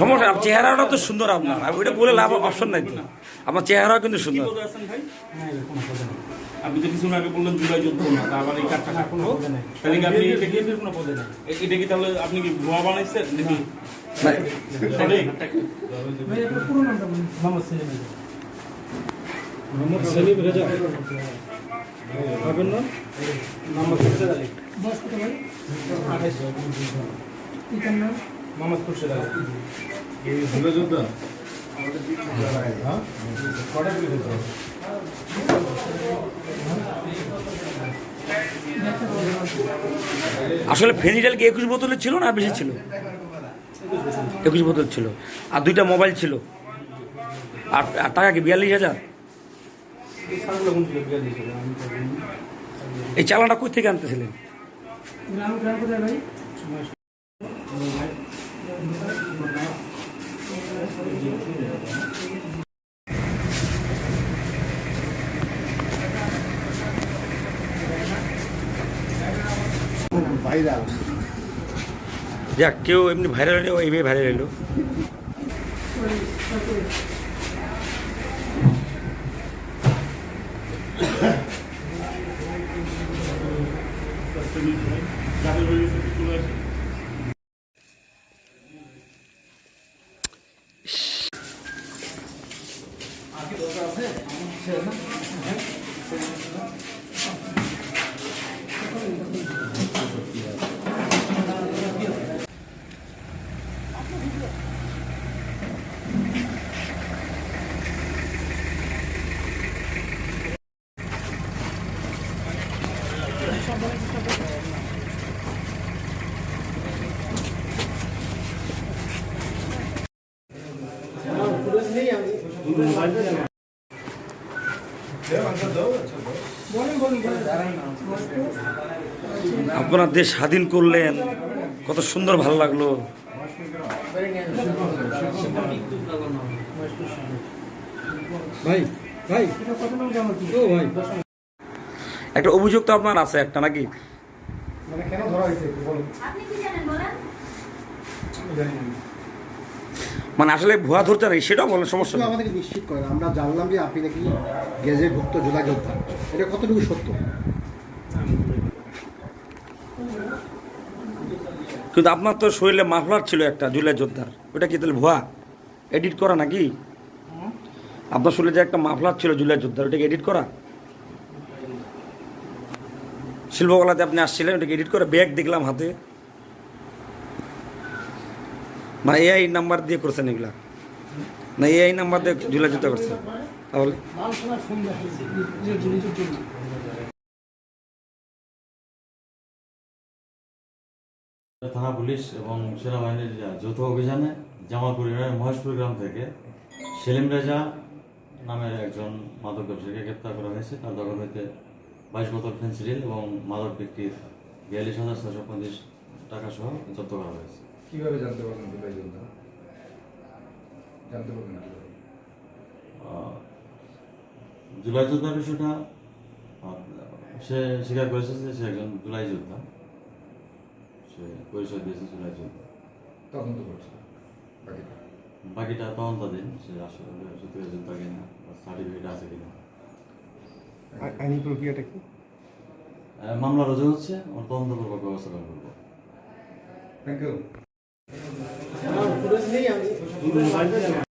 সমস্যা চেহারাটা তো সুন্দর আপনার। ওইটা বলে লাভ অপশন নাই তো। আপনার চেহারাও কিন্তু সুন্দর। আপনি তো কিছুক্ষণ আগে বললেন জুলাই যুদ্ধ না আবার এই কাঠটা কাটলো তাহলে কি আপনি এটা কি কোনো পদে নাই। এটা কি তাহলে আপনি কি ভুয়া বানাইছেন নাকি? না, মোহাম্মদ খুরশেদ আলী। খুরশেদ আলী আসলে ফেনিডাল কি একুশ বোতলের ছিল না বেশি ছিল? একুশ বোতল ছিল। আর দুইটা মোবাইল ছিল। আর আর টাকা কি বিয়াল্লিশ হাজার? এই চালানটা কই থেকে আনতেছিলেন? গ্রাম গ্রাম কোথায় ভাই ভাইরাল যাক কেউ এমনি ভাইরাল হলে এইভাবে ভাইরাল হলো বলেন বলেন বলেন আপনারা দেশ স্বাধীন করলেন কত সুন্দর ভালো লাগল। ভাই ভাই। কত নাম কেমন ও ভাই। একটা অভিযোগ তো আপনার আছে একটা নাকি? মানে কেন ধরা হয়েছে বলুন। আপনি কি জানেন বলেন। জানি না। মানে আসলে ভুয়া ধরতে নাকি সেটাও বলেন সমস্যা আমাদেরকে নিশ্চিত করেন আমরা জানলাম যে আপনি নাকি গেজেটভুক্ত যোদ্ধা যোদ্ধা এটা কতটুকু সত্য? কিন্তু আপনার তো শরীরে মাফলার ছিল একটা জুলাই যোদ্ধার। ওটা কি তাহলে ভুয়া? এডিট করা নাকি? আপনার শরীরে যে একটা মাফলার ছিল জুলাই যোদ্ধার ওটাকে এডিট করা? শিল্পকলাতে আপনি আসছিলেন ওটাকে এডিট করে ব্যাগ দেখলাম হাতে। না এআই নাম্বার দিয়ে করছেন এগুলা। না এআই নাম্বার দিয়ে জুলাই যোদ্ধা করছেন তাহলে থানা পুলিশ এবং সেনাবাহিনীর যৌথ অভিযানে জামালপুর ইউনিয়নের মহেশপুর গ্রাম থেকে সেলিম রেজা নামের একজন মাদক ব্যবসায়ীকে গ্রেপ্তার করা হয়েছে। তার দখল হইতে বাইশ বোতল ফেন্সিডিল এবং মাদক বিক্রির বিয়াল্লিশ হাজার ছশো টাকা সহ জব্দ করা হয়েছে। কীভাবে জানতে পারলেন দুবাই যোদ্ধা? জানতে পারবেন কীভাবে? জুলাই যোদ্ধার বিষয়টা সে স্বীকার করেছে যে সে একজন জুলাই যোদ্ধা। সে পরিচয় দিয়েছে জুলাই যোদ্ধা। তদন্ত করছে বাকিটা। বাকিটা তদন্তাধীন সে আসলে সত্যি যোদ্ধা কিনা সার্টিফিকেট আছে কিনা। আইনি প্রক্রিয়াটা কি? মামলা রুজু হচ্ছে আমরা তদন্তপূর্বক ব্যবস্থা গ্রহণ করব। Thank you 你们来